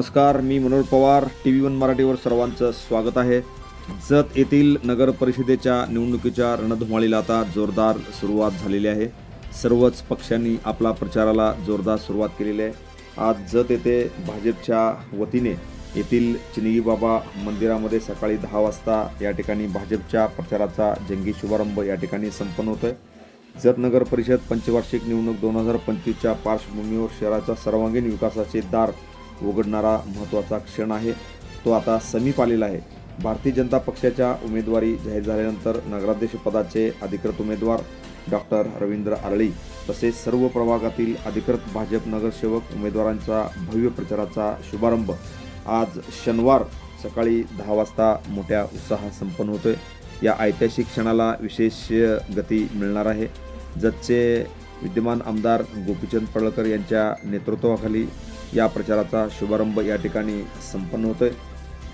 नमस्कार मी Manoj Pawar T V one मराठीवर सर्वांचं स्वागत आहे. जत येथील नगर परिषदेच्या निवडणुकीच्या रणधुमाळीला आता जोरदार सुरुवात झालेली आहे. सर्वच पक्षांनी आपला प्रचाराला जोरदार सुरुवात केलेली आहे. आज जत येथे भाजपच्या वतीने येथील चिनगी बाबा मंदिरामध्ये सकाळी दहा वाजता या ठिकाणी भाजपच्या प्रचाराचा जंगी शुभारंभ या ठिकाणी संपन्न होतोय. जत नगर परिषद पंचवार्षिक निवडणूक दोन हजार पंचवीसच्या पार्श्वभूमीवर शहराचा सर्वांगीण विकासाचे दार उघडणारा महत्त्वाचा क्षण आहे. तो आता समीप आलेला आहे. भारतीय जनता पक्षाच्या उमेदवारी जाहीर झाल्यानंतर नगराध्यक्षपदाचे अधिकृत उमेदवार डॉक्टर रवींद्र आरळी तसेच सर्व प्रभागातील अधिकृत भाजप नगरसेवक उमेदवारांचा भव्य प्रचाराचा शुभारंभ. आज शनिवार सकाळी दहा वाजता मोठ्या उत्साहात संपन्न होतोय. या ऐतिहासिक क्षणाला विशेष गती मिळणार आहे. जतचे विद्यमान आमदार गोपीचंद पडळकर यांच्या नेतृत्वाखाली या प्रचाराचा शुभारंभ या ठिकाणी संपन्न होतो आहे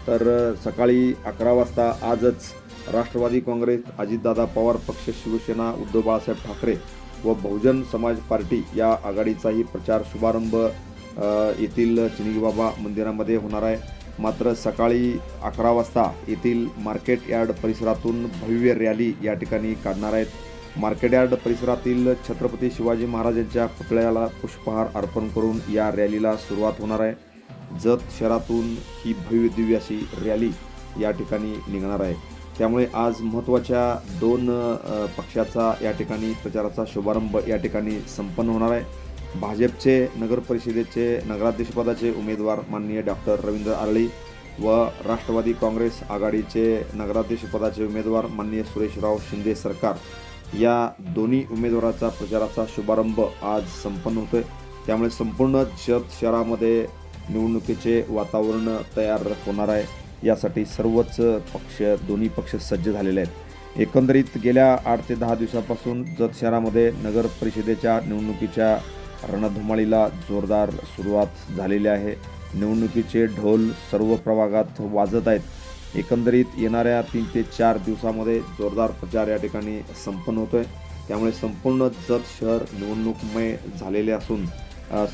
तर सकाळी अकरा वाजता आजच राष्ट्रवादी काँग्रेस अजितदादा पवार पक्ष शिवसेना उद्धव बाळासाहेब ठाकरे व बहुजन समाज पार्टी या आघाडीचाही प्रचार शुभारंभ येथील चिनिगीबाबा मंदिरामध्ये होणार आहे. मात्र सकाळी अकरा वाजता येथील मार्केट यार्ड परिसरातून भव्य रॅली या ठिकाणी काढणार आहेत. मार्केट यार्ड परिसरातील छत्रपती शिवाजी महाराजांच्या पुतळ्याला पुष्पहार अर्पण करून या रॅलीला सुरुवात होणार आहे. जत शहरातून ही भव्य दिव्य अशी रॅली या ठिकाणी निघणार आहे. त्यामुळे आज महत्त्वाच्या दोन पक्षाचा या ठिकाणी प्रचाराचा शुभारंभ या ठिकाणी संपन्न होणार आहे. भाजपचे नगर परिषदेचे नगराध्यक्षपदाचे उमेदवार माननीय डॉक्टर रवींद्र आरळी व राष्ट्रवादी काँग्रेस आघाडीचे नगराध्यक्षपदाचे उमेदवार माननीय सुरेशराव शिंदे सरकार. या दोन्ही उमेदवाराचा प्रचाराचा शुभारंभ आज संपन्न होतोय. त्यामुळे संपूर्ण जत शहरामध्ये निवडणुकीचे वातावरण तयार होणार आहे. यासाठी सर्वच पक्ष दोन्ही पक्ष सज्ज झालेले आहेत. एकंदरीत गेल्या आठ ते दहा दिवसापासून जत शहरामध्ये नगर परिषदेच्या निवडणुकीच्या रणधुमाळीला जोरदार सुरुवात झालेली आहे. निवडणुकीचे ढोल सर्व प्रभागात वाजत आहेत. एकंदरीत येणाऱ्या तीन ते चार दिवसामध्ये जोरदार प्रचार या ठिकाणी संपन्न होतोय. त्यामुळे संपूर्ण जत शहर निवडणूकमय झालेले असून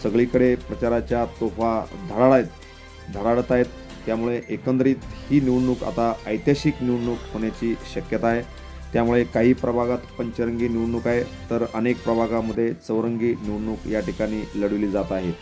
सगळीकडे प्रचाराच्या तोफा धडाड आहेत धडाडत आहेत त्यामुळे एकंदरीत ही निवडणूक आता ऐतिहासिक निवडणूक होण्याची शक्यता आहे. त्यामुळे काही प्रभागात पंचरंगी निवडणूक आहे तर अनेक प्रभागामध्ये चौरंगी निवडणूक या ठिकाणी लढवली जात आहे.